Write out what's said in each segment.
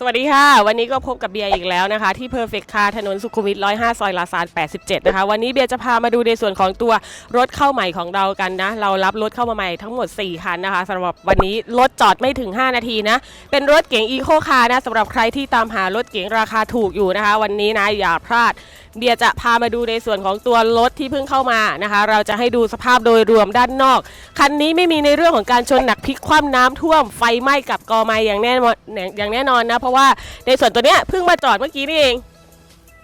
สวัสดีค่ะ วันนี้ก็พบกับเบียร์อีกแล้วนะคะ ที่ Perfect Car ถนนสุขุมวิท 105 ซอยลาซาน 87 นะคะ วันนี้เบียร์จะพามาดูในส่วนของตัวรถเข้าใหม่ของเรากันนะ เรารับรถเข้ามาใหม่ทั้งหมด 4 คันนะคะสำหรับวันนี้รถจอดไม่ถึง 5 นาทีนะ เป็นรถเก๋งอีโคคาร์นะสำหรับใครที่ตามหารถเก๋งราคาถูกอยู่นะคะ วันนี้นะอย่าพลาด เบียจะพามาดูในส่วนของตัวรถที่เพิ่งเข้ามานะคะ เราจะให้ดูสภาพโดยรวมด้านนอก คันนี้ไม่มีในเรื่องของการชนหนักพลิกคว่ำน้ำท่วมไฟไหม้กับกอไม้อย่างแน่นอนอย่างแน่นอนนะ เพราะว่าในส่วนตัวเนี้ยเพิ่งมาจอดเมื่อกี้นี่เอง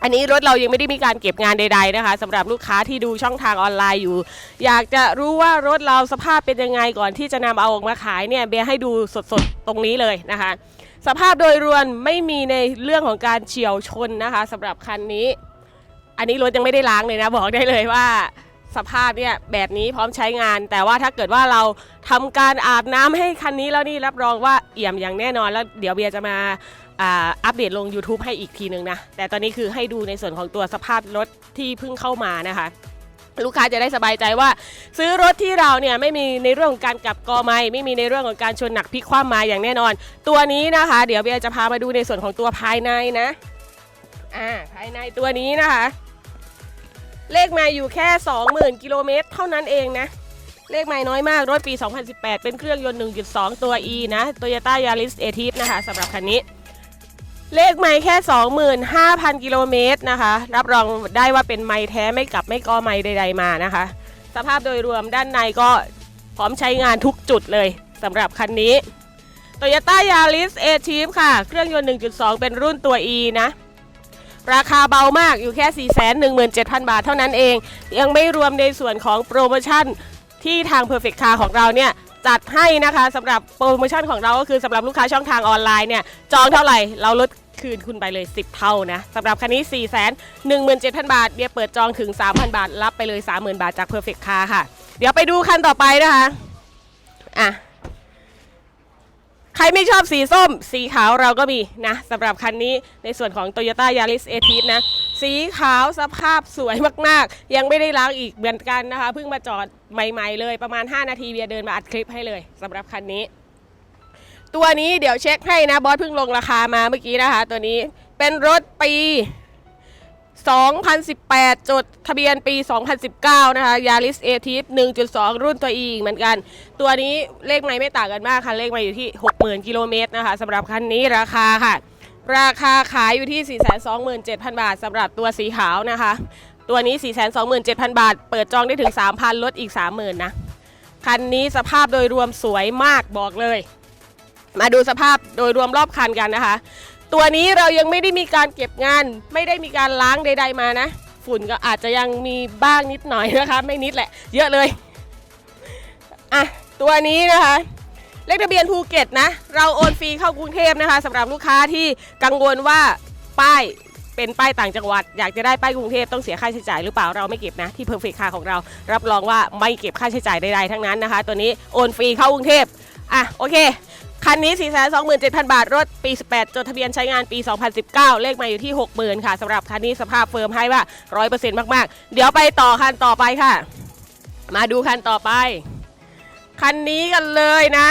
อันนี้รถเรายังไม่ได้มีการเก็บงานใด ๆนะคะสำหรับลูกค้าที่ดูช่องทางออนไลน์อยู่ อยากจะรู้ว่ารถเราสภาพเป็นยังไงก่อนที่จะนำเอาออกมาขายเนี่ยเบียให้ดูสดๆตรงนี้เลยนะคะ สภาพโดยรวมไม่มีในเรื่องของการเฉียวชนนะคะสำหรับคันนี้ อันนี้รถยังไม่ได้ล้างเลยนะ บอกได้เลยว่าสภาพเนี่ยแบบนี้พร้อมใช้งาน แต่ว่าถ้าเกิดว่าเราทำการอาบน้ำให้คันนี้แล้วนี่รับรองว่าเอี่ยมอย่างแน่นอนแล้วเดี๋ยวเบียร์จะมาอัปเดตลง YouTube ให้อีกทีหนึ่งนะ แต่ตอนนี้คือให้ดูในส่วนของตัวสภาพรถที่เพิ่งเข้ามานะคะ ลูกค้าจะได้สบายใจว่า ซื้อรถที่เราเนี่ยไม่มีในเรื่องของการกลับกอไม้ไม่มีในเรื่องของการชนหนักพลิกคว่ำมาอย่างแน่นอน ตัวนี้นะคะ เดี๋ยวเบียร์จะพามาดูในส่วนของตัวภายในนะอ่าภายในตัวนี้นะคะ เลขไม่อยู่แค่ 20,000 กิโลเมตร เท่านั้นเองนะ เลขไม่น้อยมากรถปี 2018 เป็นเครื่องยนต์ 1.2 ตัว E นะ Toyota Yaris a t i v นะคะสำหรับคันนี้ เลขไม่แค่ 25,000 กิโลเมตรนะคะ รับรองได้ว่าเป็นไม่แท้ไม่กลับไม่กอไม่ใดๆมานะคะ สภาพโดยรวมด้านในก็พร้อมใช้งานทุกจุดเลยสำหรับคันนี้ Toyota Yaris a t i v ค่ะ เครื่องยนต์ 1.2 เป็นรุ่นตัว E นะ ราคาเบามากอยู่แค่ 417,000 บาทเท่านั้นเอง ยังไม่รวมในส่วนของโปรโมชั่นที่ทาง Perfect Car ของเราเนี่ยจัดให้นะคะสำหรับโปรโมชั่นของเราก็คือสำหรับลูกค้าช่องทางออนไลน์เนี่ยจองเท่าไหร่เราลดคืนคุณไปเลย 10 เท่านะสำหรับคันนี้ 417,000 บาทเบียร์เปิดจองถึง 3,000 บาท รับไปเลย 30,000 บาทจาก Perfect Car ค่ะ เดี๋ยวไปดูคันต่อไปนะคะอะ ใครไม่ชอบสีส้ม สีขาวเราก็มีนะสำหรับคันนี้ในส่วนของ Toyota Yaris a t i v นะ สีขาวสภาพสวยมากๆ ยังไม่ได้ล้างอีกเหมือนกันนะคะ เพิ่งมาจอดใหม่ๆเลยประมาณ 5 นาทีเบียเดินมาอัดคลิปให้เลยสำหรับคันนี้ ตัวนี้เดี๋ยวเช็คให้นะบอสเพิ่งลงราคามาเมื่อกี้นะคะ ตัวนี้เป็นรถปี 2018 จดทะเบียนปี 2019 นะคะ Yaris a t i v 1.2 รุ่นตัว E เหมือนกัน ตัวนี้เลขไม่ไม่ต่างกันมากค่ะ เลขไม่อยู่ที่ 60,000 กิโลเมตรนะคะสำหรับคันนี้ราคาค่ะ ราคาขายอยู่ที่ 427,000 บาทสำหรับตัวสีขาวนะคะ ตัวนี้ 427,000 บาท เปิดจองได้ถึง 3,000 ลดอีก 30,000 นะ คันนี้สภาพโดยรวมสวยมากบอกเลย มาดูสภาพโดยรวมรอบคันกันนะคะ ตัวนี้เรายังไม่ได้มีการเก็บงาน ไม่ได้มีการล้างใด ๆมานะ ฝุ่นก็อาจจะยังมีบ้างนิดหน่อยนะคะ ไม่นิดแหละ เยอะเลยอะตัวนี้นะคะเลขทะเบียนภูเก็ตนะ เราโอนฟรีเข้ากรุงเทพนะคะสำหรับลูกค้าที่กังวลว่าป้ายเป็นป้ายต่างจังหวัด อยากจะได้ป้ายกรุงเทพต้องเสียค่าใช้จ่ายหรือเปล่าเราไม่เก็บนะ ที่ Perfect Car ของเรารับรองว่าไม่เก็บค่าใช้จ่ายใดๆทั้งนั้นนะคะ ตัวนี้โอนฟรีเข้ากรุงเทพอะโอเค คันนี้ 427,000 บาท รถปี 18 จดทะเบียนใช้งานปี 2019 เลขมาอยู่ที่ 60,000 ค่ะสำหรับคันนี้สภาพเฟิร์มให้ว่า 100%มากๆ เดี๋ยวไปต่อคันต่อไปค่ะ มาดูคันต่อไป คันนี้กันเลยนะ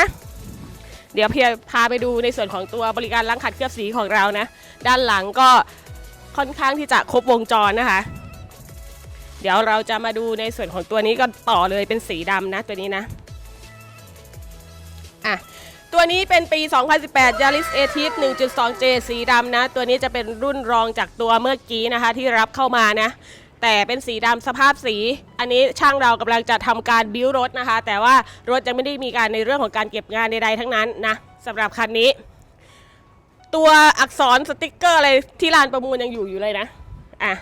เดี๋ยวเพียพาไปดูในส่วนของตัวบริการล้างขัดเคลือบสีของเรานะ ด้านหลังก็ค่อนข้างที่จะครบวงจรนะคะ เดี๋ยวเราจะมาดูในส่วนของตัวนี้กันต่อเลยเป็นสีดำนะตัวนี้นะอะ ตัวนี้เป็นปี 2018 Yaris a t i v 1.2J สีดำนะ ตัวนี้จะเป็นรุ่นรองจากตัวเมื่อกี้นะคะ ที่รับเข้ามานะ แต่เป็นสีดำสภาพสี อันนี้ช่างเรากำลังจะทำการบิ้วรถนะคะ แต่ว่ารถยังไม่ได้มีการในเรื่องของการเก็บงานใดๆทั้งนั้นนะสำหรับคันนี้ ตัวอักษรสติกเกอร์อะไรที่ลานประมูลยังอยู่อยู่เลยนะอะ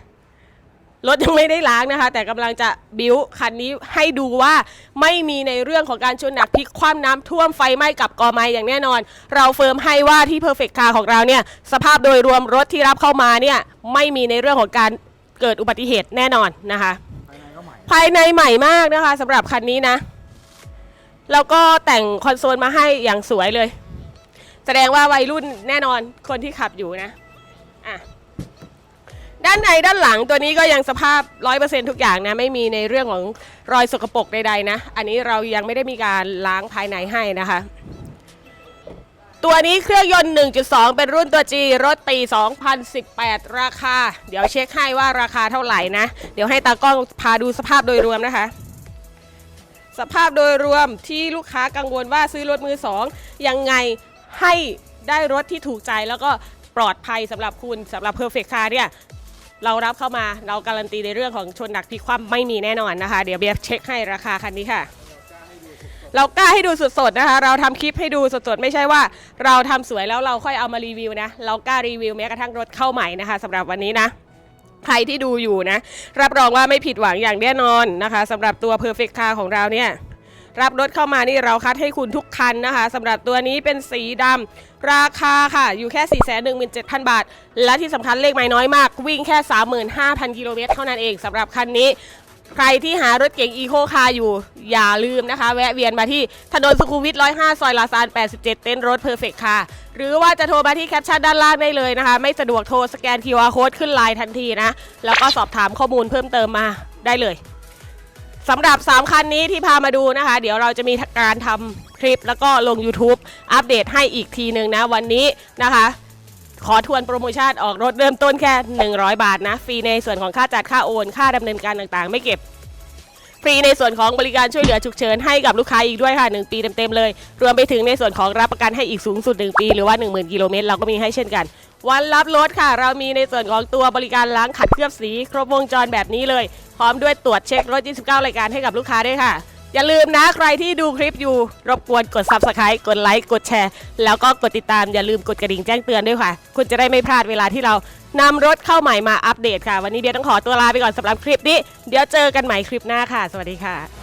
รถยังไม่ได้ล้างนะคะ แต่กำลังจะบิวคันนี้ให้ดูว่าไม่มีในเรื่องของการชนหนักพลิกคว่ำน้ำท่วมไฟไหม้กับกอไม้อย่างแน่นอน เราเฟิร์มให้ว่าที่ Perfect Car ของเราเนี่ยสภาพโดยรวมรถที่รับเข้ามาเนี่ยไม่มีในเรื่องของการเกิดอุบัติเหตุแน่นอนนะคะ ภายในใหม่มากนะคะสำหรับคันนี้นะ แล้วก็แต่งคอนโซลมาให้อย่างสวยเลย แสดงว่าวัยรุ่นแน่นอนคนที่ขับอยู่นะอะ ด้านในด้านหลังตัวนี้ก็ยังสภาพ 100%ทุกอย่างนะไม่มีในเรื่องของรอยสกปรกใดๆนะ อันนี้เรายังไม่ได้มีการล้างภายในให้นะคะ ตัวนี้เครื่องยนต์ 1.2 เป็นรุ่นตัว G รถปี 2018 ราคา เดี๋ยวเช็คให้ว่าราคาเท่าไหร่นะ เดี๋ยวให้ตากล้องพาดูสภาพโดยรวมนะคะสภาพโดยรวมที่ลูกค้ากังวลว่าซื้อรถมือสองยังไงให้ได้รถที่ถูกใจแล้วก็ปลอดภัยสำหรับคุณสำหรับ Perfect Car เนี่ย เรารับเข้ามาเราการันตีในเรื่องของชนหนักพลิกคว่ำไม่มีแน่นอนนะคะ เดี๋ยวเบียร์เช็คให้ราคาคันนี้ค่ะ เรากล้าให้ดูสดๆนะคะ เราทำคลิปให้ดูสดๆ ไม่ใช่ว่า เราทำสวยแล้วเราค่อยเอามารีวิวนะ เรากล้ารีวิวแม้กระทั่งรถเข้าใหม่นะคะสำหรับวันนี้นะใครที่ดูอยู่นะ รับรองว่าไม่ผิดหวังอย่างแน่นอนนะคะสำหรับตัว Perfect Car ของเราเนี่ย รับรถเข้ามานี่เราคัดให้คุณทุกคันนะคะสำหรับตัวนี้เป็นสีดำราคาค่ะอยู่แค่ 4 1 7 0 0 0 บาท และที่สำคัญเลขไม่น้อยมาก วิ่งแค่ 35,000 กิโลเมตรเท่านั้นเองสำหรับคันนี้ใครที่หารถเก๋งอีโคคาร์อยู่อย่าลืมนะคะ แวะเวียนมาที่ถนนสุขุมวิท105 ซอยลาซาน 87 เต็นรถเพอร์เฟกค่ะ หรือว่าจะโทรมาที่แคปชั่นด้านล่างได้เลยนะคะ ไม่สะดวกโทรสแกน QR Code ขึ้นไลน์ทันทีนะ แล้วก็สอบถามข้อมูลเพิ่มเติมมาได้เลย สำหรับ 3 คันนี้ที่พามาดูนะคะ เดี๋ยวเราจะมีการทำคลิปแล้วก็ลง YouTube อัปเดตให้อีกทีหนึ่งนะ วันนี้นะคะ ขอทวนโปรโมชั่นออกรถเริ่มต้นแค่ 100 บาทนะฟรีในส่วนของค่าจัดค่าโอน ค่าดำเนินการต่างๆ ไม่เก็บฟรีในส่วนของบริการช่วยเหลือฉุกเฉินให้กับลูกค้าอีกด้วยค่ะ 1 ปีเต็มๆเลย รวมไปถึงในส่วนของรับประกันให้อีกสูงสุด 1 ปี หรือว่า 10,000 กิโลเมตรเราก็มีให้เช่นกัน วันรับรถค่ะ เรามีในส่วนของตัวบริการล้างขัดเคลือบสี ครบวงจรแบบนี้เลย พร้อมด้วยตรวจเช็ครถ 29 รายการให้กับลูกค้าด้วยค่ะ อย่าลืมนะใครที่ดูคลิปอยู่ รบกวนกด Subscribe กดไลค์กดแชร์ แล้วก็กดติดตามอย่าลืมกดกระดิ่งแจ้งเตือนด้วยค่ะ คุณจะได้ไม่พลาดเวลาที่เรานำรถเข้าใหม่มาอัปเดตค่ะ วันนี้เบียร์ต้องขอตัวลาไปก่อนสำหรับคลิปนี้ เดี๋ยวเจอกันใหม่คลิปหน้าค่ะ สวัสดีค่ะ